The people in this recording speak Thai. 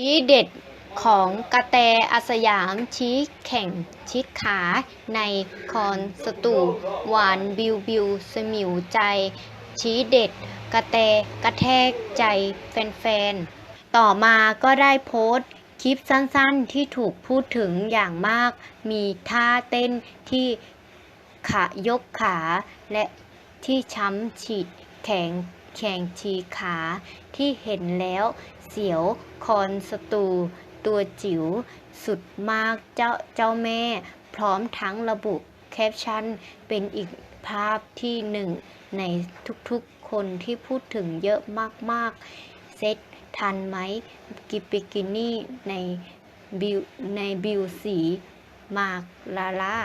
ชี้เด็ดของกระแตอาสยามชี้แข่งชิดขาในคอนสตูหวานบิวบิวสมิวใจ ชี้เด็ดกระแตกระแทกใจแฟนๆ ต่อมาก็ได้โพสต์คลิปสั้นๆที่ถูกพูดถึงอย่างมาก มีท่าเต้นที่ขายกขาและที่ช้ำฉีดแขงแข่งฉีขาที่เห็นแล้ว เสียว คอนสตู ตัวจิ๋ว สุดมากเจ้าเจ้าแม่ พร้อมทั้งระบุแคปชั่น เป็นอีกภาพที่หนึ่งในทุกๆคนที่พูดถึงเยอะมากๆ เซ็ตทันไหมกิบิกินี่ในบิวในบิวสี มากลาล่า